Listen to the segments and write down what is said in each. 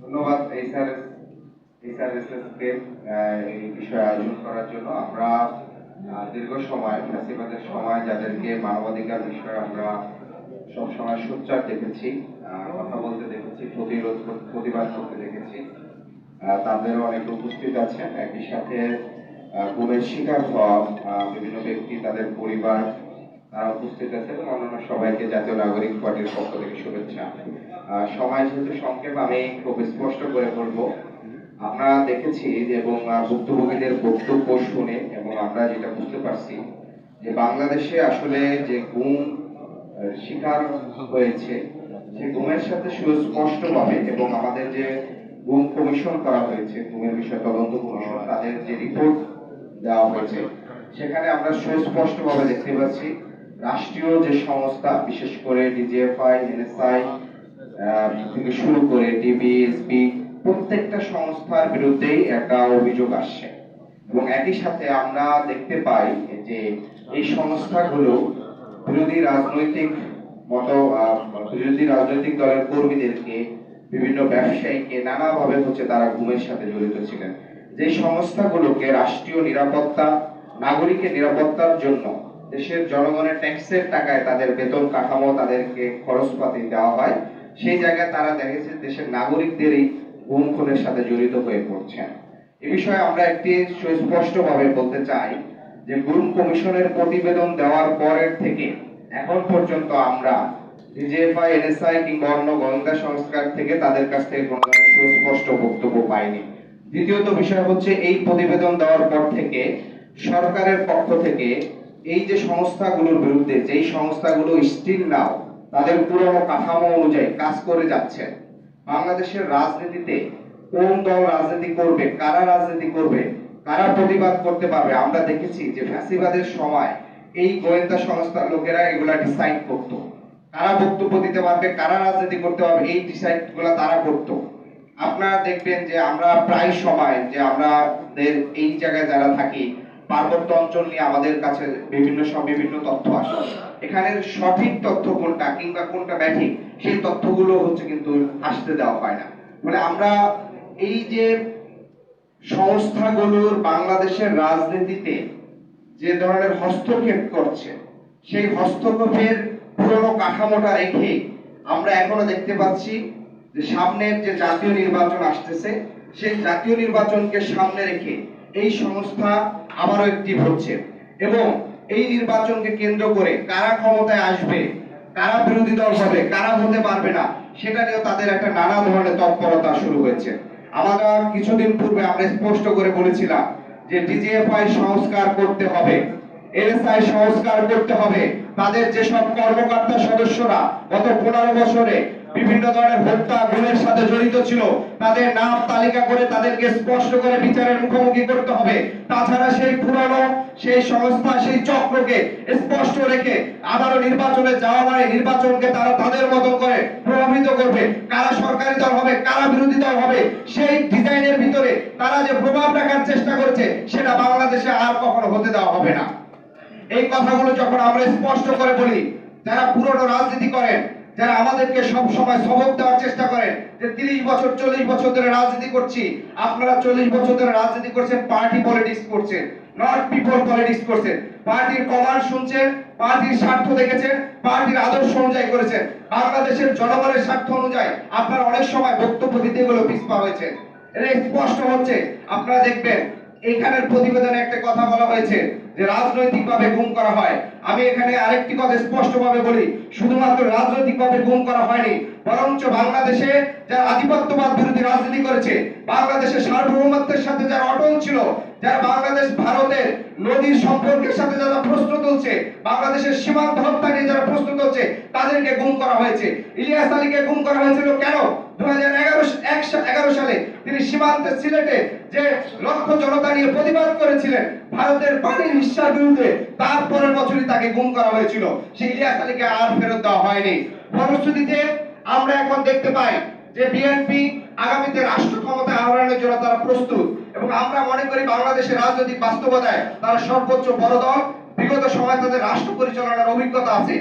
ধন্যবাদ এইচআরএস এই বিষয়ে আয়োজন করার জন্য। আমরা দীর্ঘ সময়, ফ্যাসিবাদের সময় যাদেরকে মানবাধিকার বিষয়ে আমরা সবসময় সোচ্চার দেখেছি কথা বলতে দেখেছি, প্রতিরোধ, প্রতিবাদ করতে দেখেছি তাদেরও অনেক উপস্থিত আছেন। একই সাথে গুমের শিকার হওয়া বিভিন্ন ব্যক্তি তাদের পরিবার তারা উপস্থিত আছে এবং অন্যান্য সবাইকে জাতীয় নাগরিক পার্টির পক্ষ থেকে শুভেচ্ছা। সময় যেহেতু সংক্ষেপ, আমি খুব স্পষ্ট করে বলব। আমরা দেখেছি এবং ভুক্তভোগীদের বক্তব্য শুনে এবং আমরা যেটা বুঝতে পারছি যে বাংলাদেশে আসলে যে গুম শিকার হয়েছে সেই গুমের সাথে সুস্পষ্টভাবে এবং আমাদের যে গুম কমিশন করা হয়েছে, গুমের বিষয়ে তদন্ত কমিশন, তাদের যে রিপোর্ট দেওয়া হয়েছে। সেখানে আমরা সুস্পষ্টভাবে দেখতে পাচ্ছি, রাষ্ট্রীয় যে সংস্থা, বিশেষ করে ডিজিএফআই, এনএসআই থেকে শুরু করে ডিবিএসপি প্রত্যেকটা সংস্থার বিরুদ্ধেই একটা অভিযোগ আসছে। এবং একই সাথে আমরা দেখতে পাই যে এই সংস্থাগুলো বিরোধী রাজনৈতিক মতো বিরোধী রাজনৈতিক দলের কর্মীদেরকে বিভিন্ন ব্যবসায়ীকে নানাভাবে হচ্ছে তারা ঘুমের সাথে জড়িত ছিলেন। যে সংস্থাগুলোকে রাষ্ট্রীয় নিরাপত্তা, নাগরিকের নিরাপত্তার জন্য দেশের জনগণের ট্যাক্সের টাকায় তাদের বেতন কাঠামো তাদেরকে খরচপাতি দেওয়া হয়, সেই জায়গায় তারা দেখেছে দেশের নাগরিকদেরই গুম খুনের সাথে জড়িত হয়ে পড়ছেন। এ বিষয়ে আমরা একটি সুস্পষ্টভাবে বলতে চাই যে গুম কমিশনের প্রতিবেদন দেওয়ার পরের থেকে এখন পর্যন্ত আমরা ডিজিএফআই, এনএসআই কিংবা অন্য গোয়েন্দা সংস্কার থেকে তাদের কাছ থেকে কোনো সুস্পষ্ট বক্তব্য পাইনি। দ্বিতীয়ত বিষয় হচ্ছে এই প্রতিবেদন দেওয়ার পর থেকে সরকারের পক্ষ থেকে এই যে সংস্থাগুলোর বিরুদ্ধে, যেই সংস্থাগুলো স্টিল নাও তাদের পুরনো কাঠামো অনুযায়ী কাজ করে যাচ্ছে, বাংলাদেশের রাজনীতিতে কোন দল রাজনীতি করবে, কারা রাজনীতি করবে, কারা প্রতিবাদ করতে পারবে, আমরা দেখেছি যে ফ্যাসিবাদের সময় এই গোয়েন্দা সংস্থার লোকেরা এগুলা ডিসাইড করতো। কারা বক্তব্য দিতে পারবে, কারা রাজনীতি করতে পারবে, এই ডিসাইডগুলা তারা করতো। আপনারা দেখবেন যে আমরা প্রায় সময় যে আমরা এই জায়গায় যারা থাকি, পার্বত্য অঞ্চল নিয়ে আমাদের কাছে বিভিন্ন সব বিভিন্ন তথ্য আসে। এখানে সঠিক তথ্য কোনটা কিংবা কোনটা ব্যাঠিক, সেই তথ্যগুলো হচ্ছে কিন্তু আসতে দেওয়া হয় না। মানে আমরা এই যে সংস্থাগুলোর বাংলাদেশের রাজনীতিতে যে ধরনের হস্তক্ষেপ করছে, সেই হস্তক্ষেপের পুরনো কাঠামোটা রেখে আমরা এখনও দেখতে পাচ্ছি যে সামনের যে জাতীয় নির্বাচন আসতেছে, সেই জাতীয় নির্বাচনকে সামনে রেখে এই সংস্থা আবারও একটি হচ্ছে। এবং এই নির্বাচনকে কেন্দ্র করে কারা ক্ষমতায় আসবে, কারা বিরোধী দল হবে, কারা হতে পারবে না, সেটা নিয়েও তাদের একটা নানা ধরনের তৎপরতা শুরু হয়েছে। আমরা কিছুদিন পূর্বে আমরা স্পষ্ট করে বলেছিলাম যে ডিজিএফআই সংস্কার করতে হবে এনএসআই সংস্কার করতে হবে। তাদের যেসব কর্মকর্তা সদস্যরা গত পনেরো বছরে বিভিন্ন ধরনের হত্যা গুণের সাথে জড়িত ছিল। তাদের নাম তালিকা করে তাদেরকে স্পষ্ট করে বিচারের মুখোমুখি করতে হবে। তাছাড়া সেই পুরানো সেই সংস্থা, সেই চক্রকে স্পষ্ট রেখে আবারও নির্বাচনে যাওয়া মানে নির্বাচনকে তারা তাদের মতো করে প্রভাবিত করবে। কারা সরকারি দল হবে, কারা বিরোধী দল হবে, সেই ডিজাইনের ভিতরে তারা যে প্রভাব রাখার চেষ্টা করেছে, সেটা বাংলাদেশে আর কখনো হতে দেওয়া হবে না। এই কথাগুলো যখন আমরা স্পষ্ট করে বলি, যারা পুরনো রাজনীতি করেন যারা আমাদেরকে সব সময় সবক দেওয়ার চেষ্টা করেন যে তিরিশ বছর, চল্লিশ বছর ধরে রাজনীতি করছি, আপনারা চল্লিশ বছর ধরে রাজনীতি করছেন পার্টি পলিটিক্স করছেন নট পিপল পলিটিক্স করছেন। পার্টির কমান্ড শুনছেন, পার্টির স্বার্থ দেখেছেন, পার্টির আদর্শ অনুযায়ী করেছেন। বাংলাদেশের জনগণের স্বার্থ অনুযায়ী আপনারা অনেক সময় বক্তব্য দিতে গেলে পিছপা হয়েছে এটা স্পষ্ট হচ্ছে। আপনারা দেখবেন এইখানের প্রতিবেদনে একটা কথা বলা হয়েছে যে রাজনৈতিকভাবে গুম করা হয়। আমি এখানে আরেকটি কথা স্পষ্টভাবে বলি, শুধুমাত্র রাজনৈতিকভাবে গুম করা হয়নি, বরঞ্চ বাংলাদেশে যারা আধিপত্যবাদ বিরোধী রাজনীতি করেছে, বাংলাদেশের সার্বভৌমত্বের সাথে যারা অটল ছিল, যারা বাংলাদেশ ভারতের নদীর সম্পর্কের সাথে যারা প্রশ্ন তুলছে, বাংলাদেশের সীমান্ত হত্যা নিয়ে যারা প্রশ্ন তুলছে, তাদেরকে গুম করা হয়েছে। ইলিয়াস আলীকে গুম করা হয়েছিল কেন? দু সীমান্তে সিলেটে যে লক্ষ জনতা নিয়ে প্রতিবাদ করেছিলেন, ভারতের পানির হিস্সার বিরুদ্ধে তার পরের বছরই তাকে গুম করা হয়েছিল। সেই ইলিয়াস আলীকে আর ফেরত দেওয়া হয়নি। ফলশ্রুতিতে আমরা এখন দেখতে পাই যে বিএনপি আগামীতে রাষ্ট্র ক্ষমতা আহরণের জন্য তারা প্রস্তুত এবং আমরা মনে করি বাংলাদেশের রাজনৈতিক বাস্তবতায় তারা সর্বোচ্চ বড় দল। বিগত সময় তাদের রাষ্ট্র পরিচালনার অভিজ্ঞতা আছে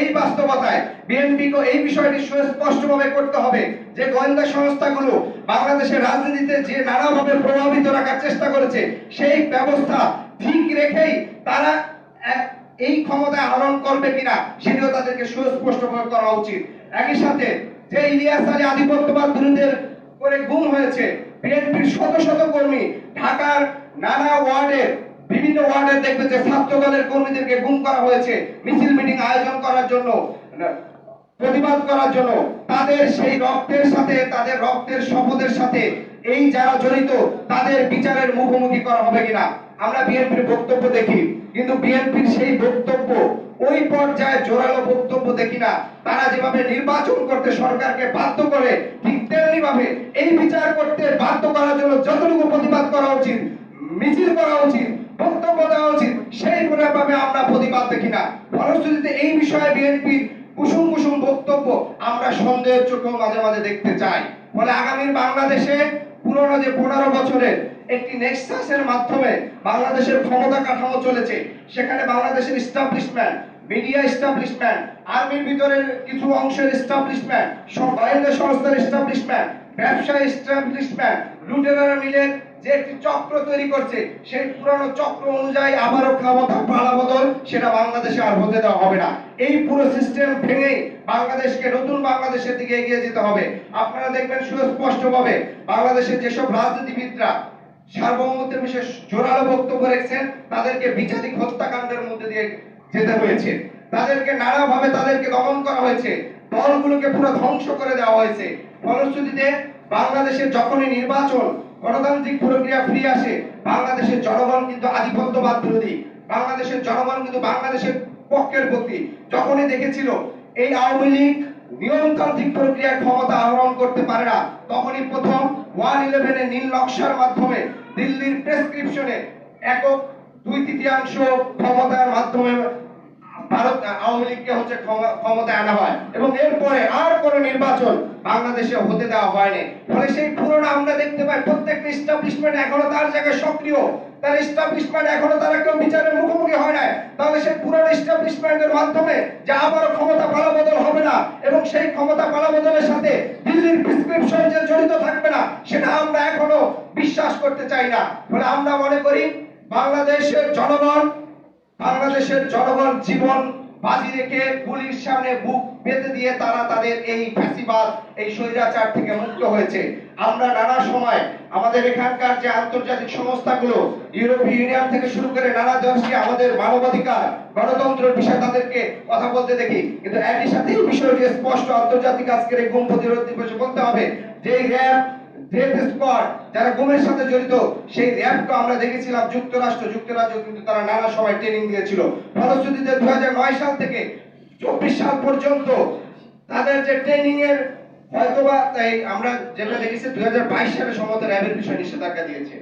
এই বাস্তবতায় বিএনপিকে এই বিষয়টি সুস্পষ্টভাবে করতে হবে যে গোয়েন্দা সংস্থাগুলো বাংলাদেশের রাজনীতিতে যে নানাভাবে প্রভাবিত রাখার চেষ্টা করেছে, সেই ব্যবস্থা ঠিক রেখেই তারা এই ক্ষমতা আহরণ করবে কিনা সেটিও তাদেরকে সুস্পষ্ট করা উচিত। একই সাথে যে ইলিয়াস আলী আধিপত্যবাদ বিরোধের করে গুম হয়েছে, বিএনপির শত শত কর্মী ঢাকার নানা ওয়ার্ডের বিভিন্ন ওয়ার্ডের দেখবে যে ছাত্রদলের কর্মীদেরকে গুম করা হয়েছে, মিছিল মিটিং আয়োজন করার জন্য, প্রতিবাদ করার জন্য। তাদের সেই রক্তের সাথে, তাদের রক্তের শপথের সাথে এই যারা জড়িত, তাদের বিচারের মুখোমুখি করা হবে কিনা? আমরা বিএনপির বক্তব্য দেখি, কিন্তু বিএনপির সেই বক্তব্য ওই পর্যায়ে জোরালো বক্তব্য দেখি না। তারা যেভাবে নির্বাচন করতে সরকারকে বাধ্য করে, ঠিক তেমনি ভাবে এই বিচার করতে বাধ্য করার জন্য যতটুকু প্রতিবাদ করা উচিত, মিছিল করা উচিত বক্তব্য দেওয়া উচিত। সেই ভাবে আমরা প্রতিবাদ দেখি না। ফলশ্রুতিতে এই বিষয়ে বিএনপির কুসুম কুসুম বক্তব্য আমরা সন্দেহের চোখেও মাঝে মাঝে দেখতে চাই। ফলে আগামীর বাংলাদেশে পুরনো যে পনেরো বছরের একটি নেক্সাসের মাধ্যমে বাংলাদেশের ক্ষমতা কাঠামো চলেছে, সেখানে বাংলাদেশের ইস্টাবলিশমেন্ট মিডিয়া ইস্টাবলিশমেন্ট আর্মির ভিতরের কিছু অংশের ইস্টাবলিশমেন্ট সব গোয়েন্দা সংস্থার ইস্টাবলিশমেন্ট ব্যবসা ইস্টাবলিশমেন্ট লুটেরারা মিলে যে একটি চক্র তৈরি করছে, সেই পুরনো চক্র অনুযায়ী আবারও ক্ষমতা পালা বদল সেটা বাংলাদেশে আর হতে দেওয়া হবে না। এই পুরো সিস্টেম ভেঙে বাংলাদেশকে নতুন বাংলাদেশের দিকে এগিয়ে যেতে হবে। আপনারা দেখবেন সুস্পষ্টভাবে বাংলাদেশের যেসব রাজনীতিবিদরা সার্বভৌমত্বের বিষয়ে জোরালো বক্তব্য রেখেছেন, তাদেরকে বিচারিক হত্যাকাণ্ডের মধ্যে দিয়ে যেতে হয়েছে। তাদেরকে নানাভাবে তাদেরকে দমন করা হয়েছে। দলগুলোকে পুরো ধ্বংস করে দেওয়া হয়েছে। ফলশ্রুতিতে বাংলাদেশের যখনই নির্বাচন গণতান্ত্রিক প্রক্রিয়া ফিরে আসে, বাংলাদেশের জনগণ কিন্তু আধিপত্যবাদ বিরোধী। বাংলাদেশের জনগণ কিন্তু বাংলাদেশের পক্ষের প্রতি। যখনই দেখেছিল এই আওয়ামী লীগ নিয়মতান্ত্রিক প্রক্রিয়ায় ক্ষমতা আহরণ করতে পারে না, তখনই প্রথম ওয়ান ইলেভেনের নীল নকশার মাধ্যমে দিল্লির প্রেসক্রিপশনে একক দুই তৃতীয়াংশ ক্ষমতার মাধ্যমে ভারত আওয়ামী লীগকে হচ্ছে ক্ষমতায় আনা হয়। এবং এরপরে আর কোনো নির্বাচন বাংলাদেশে হতে দেওয়া হয়নি। ফলে সেই পুরনো আমরা দেখতে পাই প্রত্যেকটা ইস্টাবলিশমেন্ট এখনও তার জায়গায় সক্রিয়। তার এখনও তারা কেউ বিচারের মুখোমুখি হয় নাই। তাহলে সেই পুরনো মাধ্যমে যে আবারও ক্ষমতা পালাবদল হবে না, এবং সেই ক্ষমতা পালাবদলের সাথে দিল্লির প্রেসক্রিপশন যে জড়িত থাকবে না, সেটা আমরা এখনও বিশ্বাস করতে চাই না। ফলে আমরা মনে করি, বাংলাদেশের জনগণ বাংলাদেশের জনগণ জীবন বাজি রেখে গুলির সামনে বুক পেতে দিয়ে তারা তাদের এই ফ্যাসিবাদ, এই স্বৈরাচার থেকে মুক্ত হয়েছে। আমরা নানা সময় আমাদের এখানকার যে আন্তর্জাতিক সংস্থাগুলো, ইউরোপীয় ইউনিয়ন থেকে শুরু করে নানা দেশকে আমাদের মানবাধিকার, গণতন্ত্রের বিষয়ে তাদেরকে কথা বলতে দেখি। কিন্তু একই সাথে বিষয়টি স্পষ্ট আন্তর্জাতিক আজকের এই গুম প্রতিরোধ দিবসে বলতে হবে যে র্যাব ডেথ স্কোয়াড যারা গুমের সাথে জড়িত, সেই র্যাবকে আমরা দেখেছিলাম যুক্তরাষ্ট্র, যুক্তরাজ্য কিন্তু তারা নানা সময় ট্রেনিং দিয়েছিল। ফলশ্রুতিতে দু সাল থেকে চব্বিশ সাল পর্যন্ত তাদের যে ট্রেনিং এর হয়তোবা এই আমরা যেটা দেখেছি দুই সালে সম্ভবত র্যাবের বিষয়ে নিষেধাজ্ঞা দিয়েছে।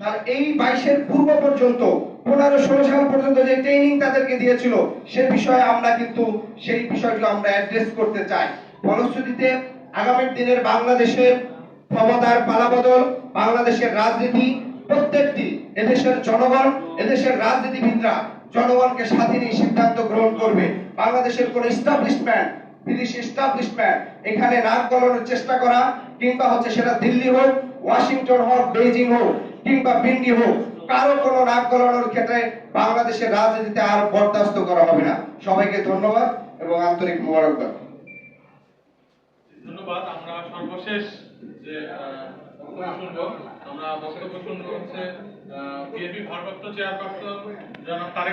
তার এই বাইশের পূর্ব পর্যন্ত, পনেরো ষোলো সাল পর্যন্ত যে ট্রেনিং তাদেরকে দিয়েছিল, সে বিষয়ে আমরা কিন্তু সেই বিষয়টি আমরা অ্যাড্রেস করতে চাই। ফলশ্রুতিতে আগামী দিনের বাংলাদেশের ক্ষমতার পালাবদল, বাংলাদেশের রাজনীতি, প্রত্যেকটি এদেশের জনগণ, এদেশের রাজনীতিবিদরা জনগণকে নিয়ে সিদ্ধান্ত গ্রহণ করবে। বাংলাদেশের কোন ইস্টাবলিশমেন্ট বিদেশি ইস্টাবলিশমেন্ট এখানে নাক গলানোর চেষ্টা করা, কিংবা হচ্ছে সেটা দিল্লি হোক ওয়াশিংটন হোক বেইজিং হোক, কিংবা পিন্ডি হোক, কারও কোনো নাক গলানোর ক্ষেত্রে বাংলাদেশের রাজনীতিতে আর বরদাস্ত করা হবে না। সবাইকে ধন্যবাদ এবং আন্তরিক মোবারকবাদ। ধন্যবাদ, আমরা সর্বশেষ যে বক্তব্য আমরা বক্তব্য শুনব হচ্ছে বিএনপি ভারপ্রাপ্ত চেয়ারপারসন জনাব তারেক